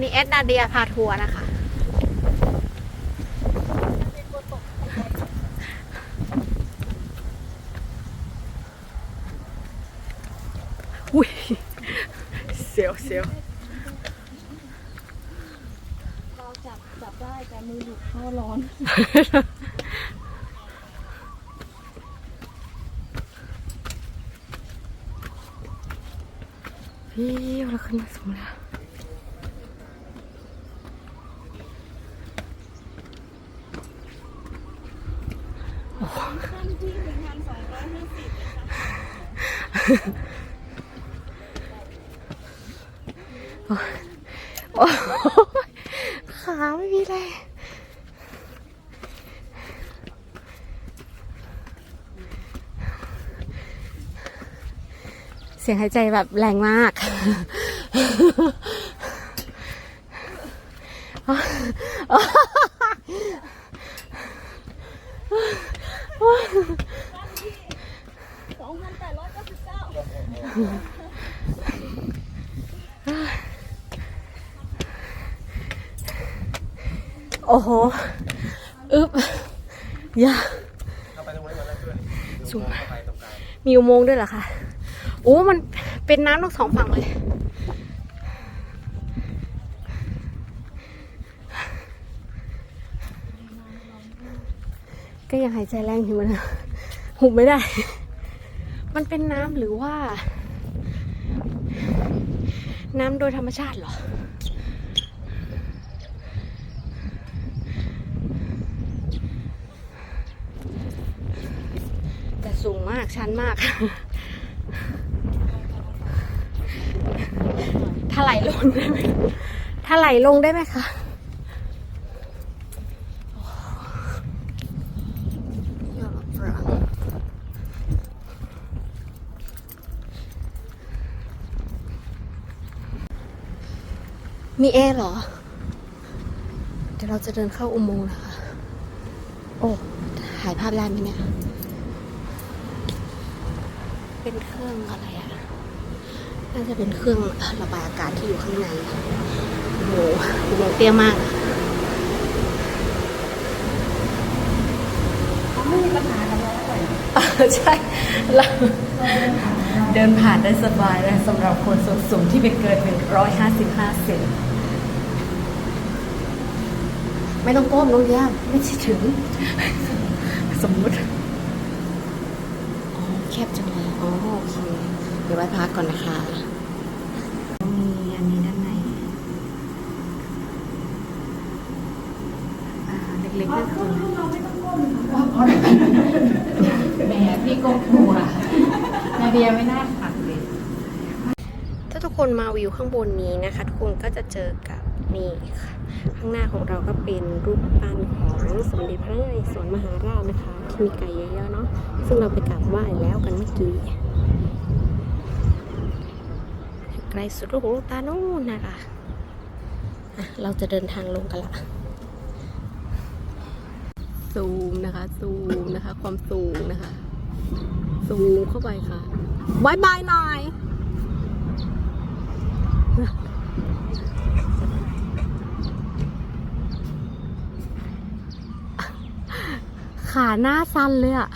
วันนี้แอดนาเดียพาทัวร์นะคะ อุ้ยเสียวเสียวเราจับจับได้แต่มือหยุดเพราะร้อนพี่เราขึ้นมาสูงแล้ว ขั้นที่หนึ่งพันสองร้อยห้าสิบโอ้ขาไม่มีแรงเสียงหายใจแบบแรงมาก สองพันแปดร้อยเก้าสิบเก้าโอ้โห อึบยาสูงมีอุโมงค์ด้วยเหรอคะ โอ้ มันเป็นน้ำทั้งสองฝั่งเลย ก็ยังหายใจแรงอยู่มันะหุบไม่ได้ มันเป็นน้ำหรือว่า น้ำโดยธรรมชาติเหรอ แต่สูงมาก ชันมากถ้าไหลงได้ไหมถ้าไหลลงได้ไหมคะ มีแอร์เหรอ เดี๋ยวเราจะเดินเข้าอุโมงค์นะคะ โอ้ ถ่ายภาพได้ไหมเนี่ย เป็นเครื่องอะไรอะน่าจะเป็นเครื่องระบายอากาศที่อยู่ข้างใน โอ้โหอุโมงค์เตี้ยมากไม่มีปัญหากับเราเลยใช่เราเดินผ่านได้สบายเลยสำหรับคนสูงสูงที่เป็นเกิน 155เซน ไม่ต้องก้มน้องย่าไม่ใช่ถึง สมมุติอ๋อแคบจังเลยอ๋อโอเค เดี๋ยวไว้พักก่อนนะคะมีอันนี้ด้านในอ่าเล็กๆก็คือเราไม่ต้องก้มแหมพี่ก้มหัวนาเดียไม่น่าขัดเลย ถ้าทุกคนมาวิวข้างบนนี้นะคะ ทุกคนก็จะเจอกับนี่ค่ะ ข้างหน้าของเราก็เป็นรูปปั้นของสมเด็จพระนเรศวรมหาราชนะคะ ที่มีไก่เยอะๆเนาะซึ่งเราไปกราบไหว้แล้วกันเมื่อกี้ไกลสุดลูกหูลูกตาโน่นนะคะเราจะเดินทางลงกันละซูมนะคะซูมนะคะ ความสูงนะคะ ซูมเข้าไปค่ะบายบายหน่อย ขาหน้าสั้นเลยอะ